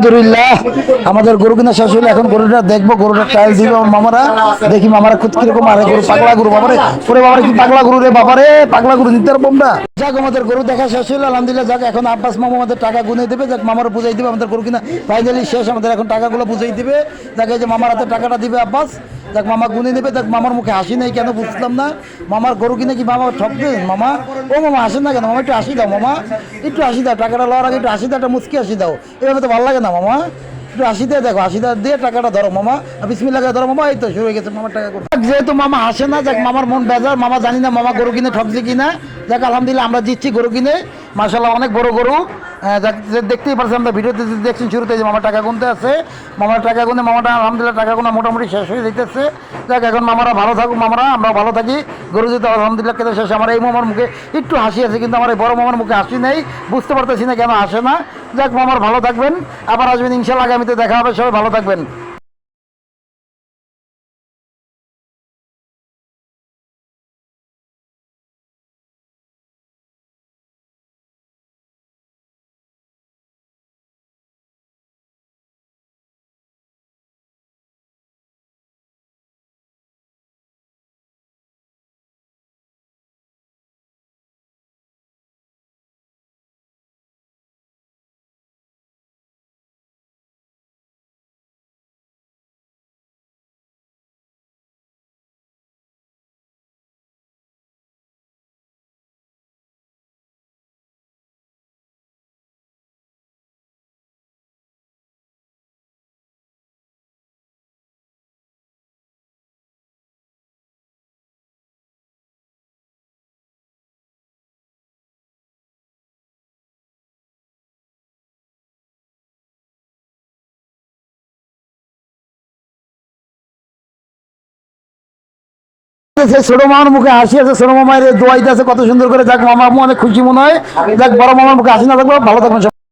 আলহামদুলিল্লাহ, আমাদের গরু কিনা শেষ হলো এখন গরুটা দেখব গরুটা ট্রায়াল দিবে আমার মামারা, দেখি মামারা খুদ কীরকম আরে গরু পাগলা গরু বাবারে, ওরে বাবারে কি পাগলা গরু রে বাবারে, পাগলা গরু নিতে পারব আমরা। যাক, আমাদের গরু দেখা শেষ হলো আলহামদুলিল্লাহ, যাক, এখন আব্বাস মামা আমাদের টাকা গুনে দেবে, যাক, মামারা বুঝাই দিবে আমাদের গরু কিনা। ফাইনালি শেষ, আমাদের এখন টাকাগুলো বুঝাই দিবে। এই যে মামার হাতে টাকাটা দিবে আব্বাস। দেখ মামা গুনে নেবে দেখ মামার মুখে হাসি নেই কেন বুঝলাম না। মামার গরু কিনে কি মামা ঠকবে মামা? ও মামা, হাসেন না কেন? মামা, একটু হাসি দাও, মামা। একটু হাসি দাও, টাকাটা লওয়ার আগে একটু হাসি দাও একটা মুচকি হাসি দাও। এভাবে তো ভালো লাগে না মামা? একটু দিয়ে দেখো হাসি দিয়ে দিয়ে টাকাটা ধরো মামা। বিসমিল্লাহ ধরো মামা এই তো শুরু হয়ে গেছে মামার টাকা যেহেতু মামা হাসে না যাক মামার মন বেজার মামা জানি না মামা গরু কিনে ঠকছে কিনা। যাক আলহামদুলিল্লাহ আমরা দিচ্ছি গরু কিনে। মার্শাল্লাহ অনেক বড় গরু। যাক দেখতেই পারছি আমরা ভিডিওতে দেখছি শুরুতে যে মামা টাকা গুনতে আছে। মামার টাকা গুনে মামাটা আলহামদুলিল্লাহ টাকা গুনা মোটামুটি শেষ হয়ে যেতেছে যাক এখন মামারা ভালো থাকুক মামারা আমরা ভালো থাকি। গরু যেতে আলহামদুলিল্লাহ কেটে শেষ আমার এই মামার মুখে একটু হাসি আছে কিন্তু আমার এই বড় মামার মুখে হাসি নেই। বুঝতে পারতেছি না কেন আসে না। যাক আমার ভালো থাকবেন। আবার আসবেন ইনশাল্লাহ আগামীতে দেখা হবে সবাই ভালো থাকবেন। মামার মুখে কত সুন্দর করে যাক, মামা অনেক খুশি মনে হয় যাক, বড় মামার মুখে হাসি না থাকবে ভালো থাকবেন।